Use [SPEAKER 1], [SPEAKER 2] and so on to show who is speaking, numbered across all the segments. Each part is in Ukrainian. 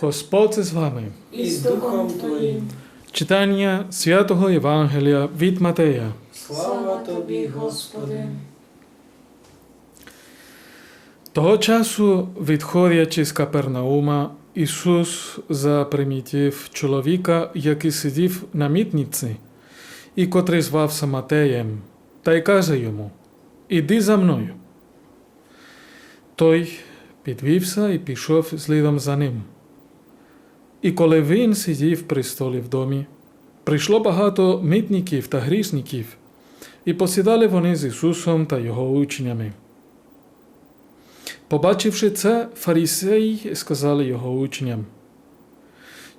[SPEAKER 1] Господь з вами.
[SPEAKER 2] і з Духом Твоїм.
[SPEAKER 1] Читання святого Євангелія від Матея.
[SPEAKER 2] Слава Тобі, Господи.
[SPEAKER 1] Того часу, відходячи з Капернаума, Ісус запримітив чоловіка, який сидів на мітниці, і котрий звався Матеєм, та й каже йому: Іди за мною. Той підвівся і пішов слідом за ним. І коли він сидів при столі в домі, прийшло багато митників та грішників, і посідали вони з Ісусом та Його учнями. Побачивши це, фарисеї сказали його учням.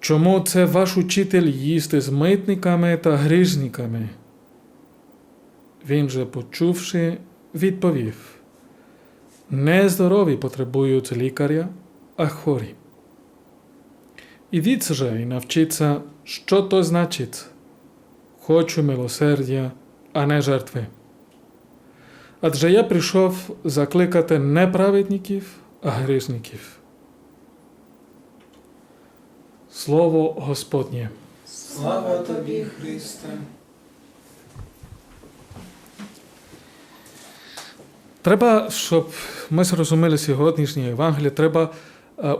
[SPEAKER 1] Чому це ваш учитель їсти з митниками та грішниками? Він же, почувши, відповів: Нездорові потребують лікаря, а хворі. Ідіть же і навчіться, що то значить. Хочу милосердя, а не жертви. Адже я прийшов закликати не праведників, а грішників. Слово Господнє.
[SPEAKER 2] Слава Тобі, Христе.
[SPEAKER 1] Треба, щоб ми зрозуміли сьогоднішнє Євангеліє, треба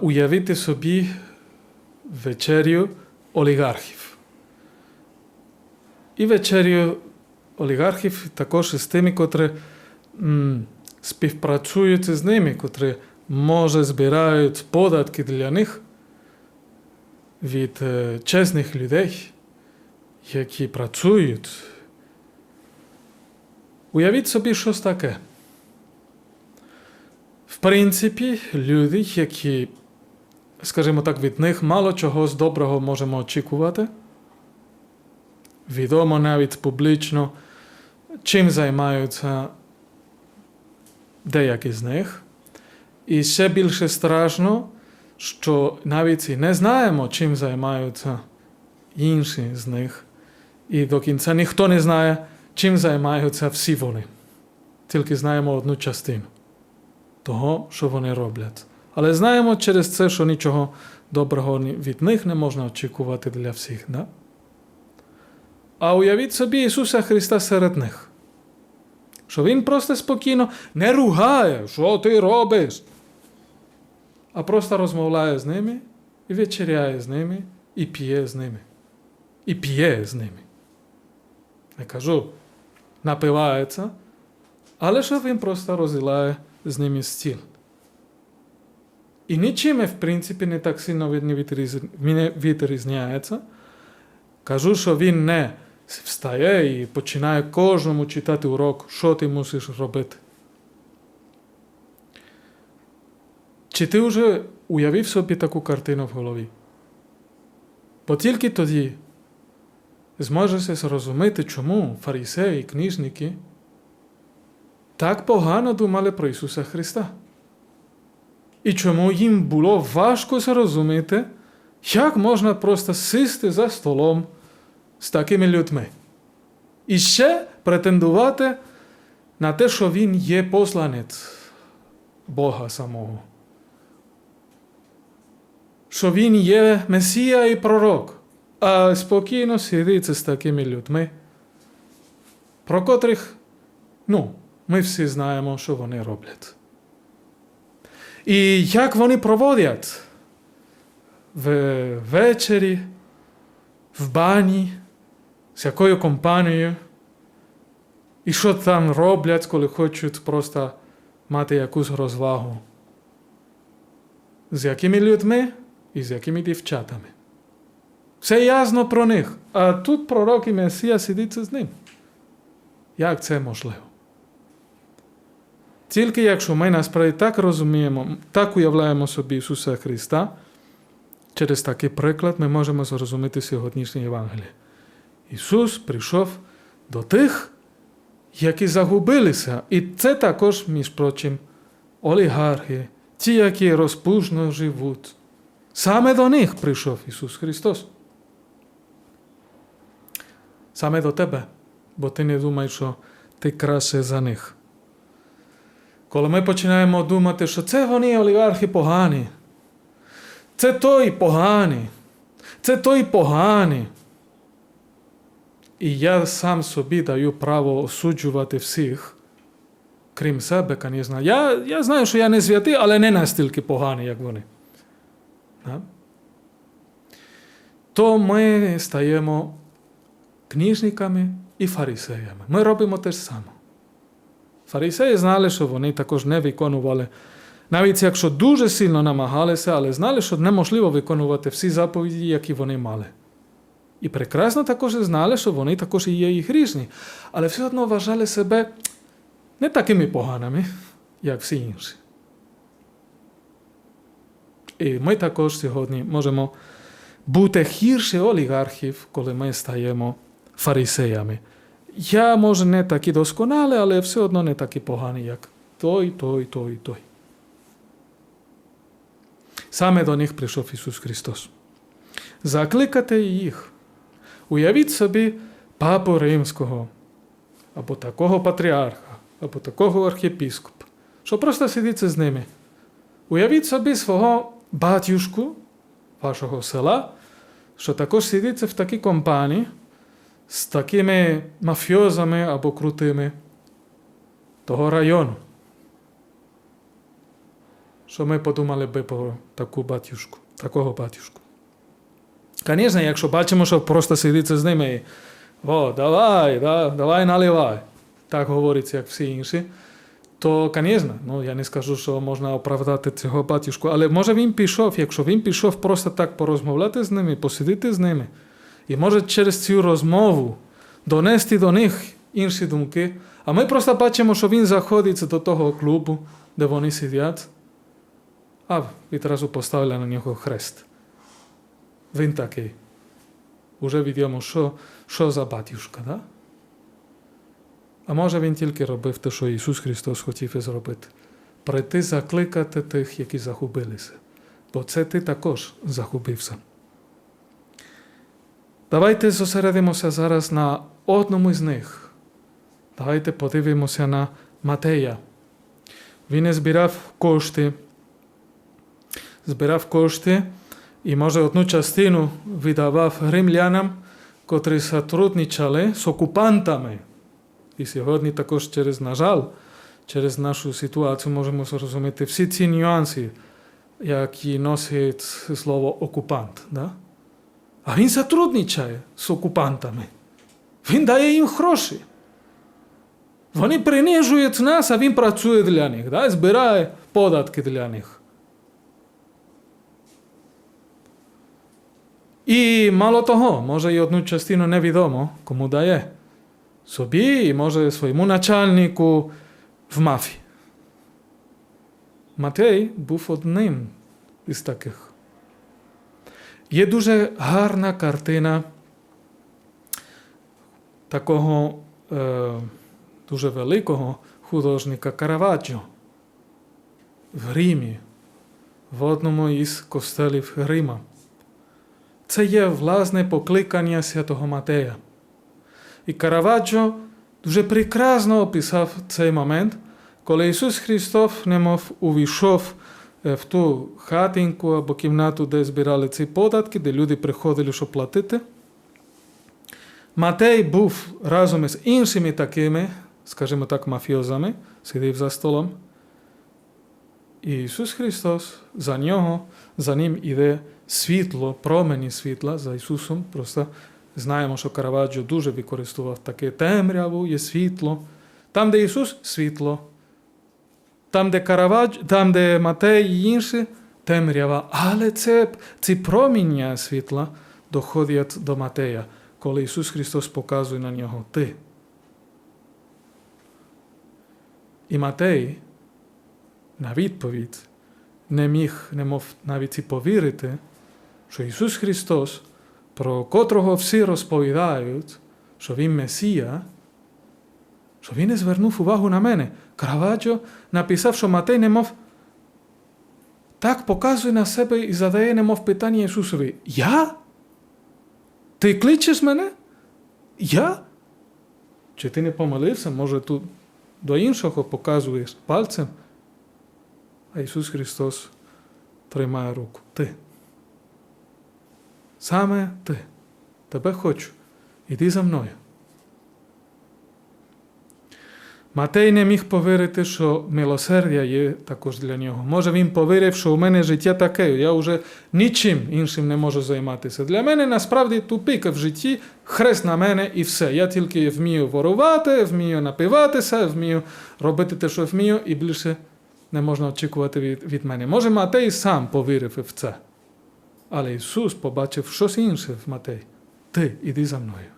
[SPEAKER 1] уявити собі вечерю олігархів. І вечерю олігархів також із тими, котрі м, співпрацюють з ними, котрі, може, збирають податки для них від е, чесних людей, які працюють. Уявіть собі щось таке. В принципі, люди, які, скажімо так, від них мало чогось доброго можемо очікувати. Відомо навіть публічно, чим займаються деякі з них. І ще більше страшно, що навіть і не знаємо, чим займаються інші з них. І до кінця ніхто не знає, чим займаються всі вони. Тільки знаємо одну частину того, що вони роблять. Але знаємо через це, що нічого доброго від них не можна очікувати для всіх. Да? А уявіть собі Ісуса Христа серед них. Що Він просто спокійно не ругає, що ти робиш, а просто розмовляє з ними і вечеряє з ними, і п'є з ними. І п'є з ними. Не кажу, напивається, але що він просто розділяє з ними стіл. І нічим, в принципі, не так сильно відрізняється. Кажу, що він не встає і починає кожному читати урок, що ти мусиш робити. Чи ти вже уявив собі таку картину в голові? Бо тільки тоді зможеш зрозуміти, чому фарисеї і книжники так погано думали про Ісуса Христа. І чому їм було важко зрозуміти, як можна просто сісти за столом з такими людьми. І ще претендувати на те, що він є посланець Бога самого. Що він є Месія і пророк, а спокійно сидить з такими людьми, про котрих, ну, ми всі знаємо, що вони роблять. І як вони проводять в вечері, в бані, з якою компанією, і що там роблять, коли хочуть просто мати якусь розвагу. З якими людьми і з якими дівчатами. Все ясно про них. А тут пророк і Месія сидить з ним. Як це можливо? Тільки якщо ми насправді так розуміємо, так уявляємо собі Ісуса Христа, через такий приклад ми можемо зрозуміти сьогоднішнє Євангеліє. Ісус прийшов до тих, які загубилися. І це також, між прочим, олігархи, ті, які розпужно живуть. Саме до них прийшов Ісус Христос. Саме до тебе, бо ти не думаєш, що ти краще за них. Коли ми починаємо думати, що це вони олігархи погані, Це той поганий. Це той поганий. І я сам собі даю право осуджувати всіх, крім себе, звісно. Я, я знаю, що я не святий, але не настільки поганий, як вони. Да? То ми стаємо книжниками і фарисеями. Ми робимо те ж саме. Фарисеї знали, що вони також не виконували, навіть якщо дуже сильно намагалися, але знали, що неможливо виконувати всі заповіді, які вони мали. І прекрасно також знали, що вони також і є і грішні, але все одно вважали себе не такими поганими, як всі інші. І ми також сьогодні можемо бути гірше олігархів, коли ми стаємо фарисеями. Я, може, не такі досконалий, але все одно не такі погані, як той, той, той, той. Саме до них прийшов Ісус Христос. Закликати їх. Уявіть собі папу римського, або такого патріарха, або такого архієпіскопа, що просто сидиться з ними. Уявіть собі свого батюшку вашого села, що також сидиться в такій компанії з такими мафіозами або крутими того району. Що ми подумали би про таку батюшку, такого батюшку. Звісно, якщо бачимо, що просто сидиться з ними о, давай, да, давай наливай. Так говориться, як всі інші. То, звісно, ну я не скажу, що можна оправдати цього батюшку, але може він пішов, якщо він пішов просто так порозмовляти з ними, посидіти з ними, і може через цю розмову донести до них інші думки. А ми просто бачимо, що він заходить до того клубу, де вони сидять, а відразу поставили на нього хрест. Він такий. Уже відомо, що, що за батюшка, да? А може він тільки робив те, що Ісус Христос хотів зробити. Прийти закликати тих, які загубилися. Бо це ти також загубився. Давайте зосередимося зараз на одному з них. Давайте подивимося на Матея. Він збирав кошти, збирав кошти і, може, одну частину видавав римлянам, котрі сотрудничали з окупантами. І сьогодні також через, на жаль, через нашу ситуацію можемо зрозуміти всі ці нюанси, які носить слово окупант. Да? А він сотрудничає з окупантами. Він дає їм гроші. Вони принижують нас, а він працює для них, да? збирає податки для них. І мало того, може і одну частину невідомо, кому дає. Собі і може своєму начальнику в мафії. Матей був одним із таких. Є дуже гарна картина такого е, дуже великого художника Караваджо в Римі, в одному із костелів Рима. Це є власне покликання святого Матея. І Караваджо дуже прекрасно описав цей момент, коли Ісус Христос немов увійшов в ту хатинку або кімнату, де збирали ці податки, де люди приходили, щоб платити. Матей був разом із іншими такими, скажімо так, мафіозами, сидів за столом. І Ісус Христос за нього, за ним іде світло, промені світла за Ісусом. Просто знаємо, що Караваджо дуже використовував таке темряву, є світло. Там, де Ісус світло. Там, де Караваджо, там, де Матей і інші, темрява. Але це, ці проміння світла доходять до Матея, коли Ісус Христос показує на нього ти. І Матей на відповідь не міг не мов навіть і повірити, що Ісус Христос, про котрого всі розповідають, що Він Месія, що Він не звернув увагу на мене. Караваджо написав, що Матей немов так показує на себе і задає немов питання Ісусові. Я? Ти кличеш мене? Я? Чи ти не помилився? Може, тут до іншого показуєш пальцем? А Ісус Христос тримає руку. Ти. Саме ти. Тебе хочу. Іди за мною. Матей не міг повірити, що милосердя є також для нього. Може, він повірив, що у мене життя таке, я вже нічим іншим не можу займатися. Для мене насправді тупик в житті, хрест на мене і все. Я тільки вмію ворувати, вмію напиватися, вмію робити те, що вмію, і більше не можна очікувати від, від мене. Може, Матей сам повірив в це. Але Ісус побачив щось інше в Матей. Ти іди за мною.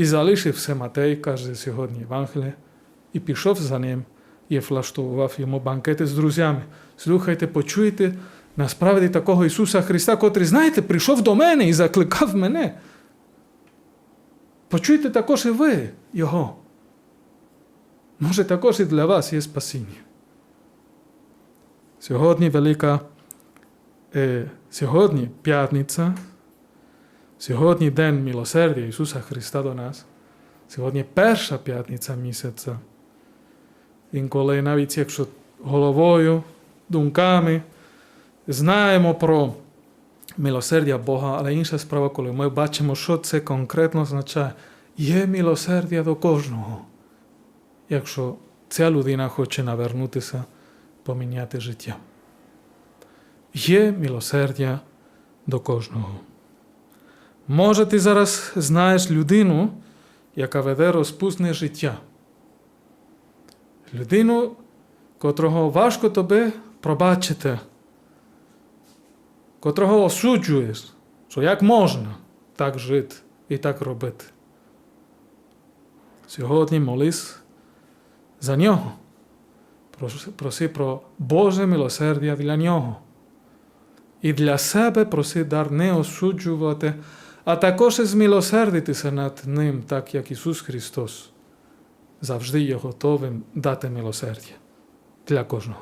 [SPEAKER 1] І залишив все Матей, каже сьогодні Євангеліє, і пішов за ним і влаштував йому банкети з друзями. Слухайте, почуйте насправді такого Ісуса Христа, котрий, знаєте, прийшов до мене і закликав мене. Почуйте також і ви Його. Може, також і для вас є спасіння. Сьогодні велика, е, сьогодні п'ятниця, сьогодні День милосердя Ісуса Христа до нас. Сьогодні перша п'ятниця місяця. Інколи навіть якщо головою, думками знаємо про милосердя Бога, але інша справа, коли ми бачимо, що це конкретно означає, є милосердя до кожного. Якщо ця людина хоче навернутися, поміняти життя. Є милосердя до кожного. Може, ти зараз знаєш людину, яка веде розпусне життя. Людину, котрого важко тобі пробачити, котрого осуджуєш, що як можна так жити і так робити. Сьогодні молись за нього. Проси- про Боже милосердя для нього. І для себе проси дар не осуджувати, а також і змилосердитися над ним, так як Ісус Христос завжди є готовим дати милосердя для кожного.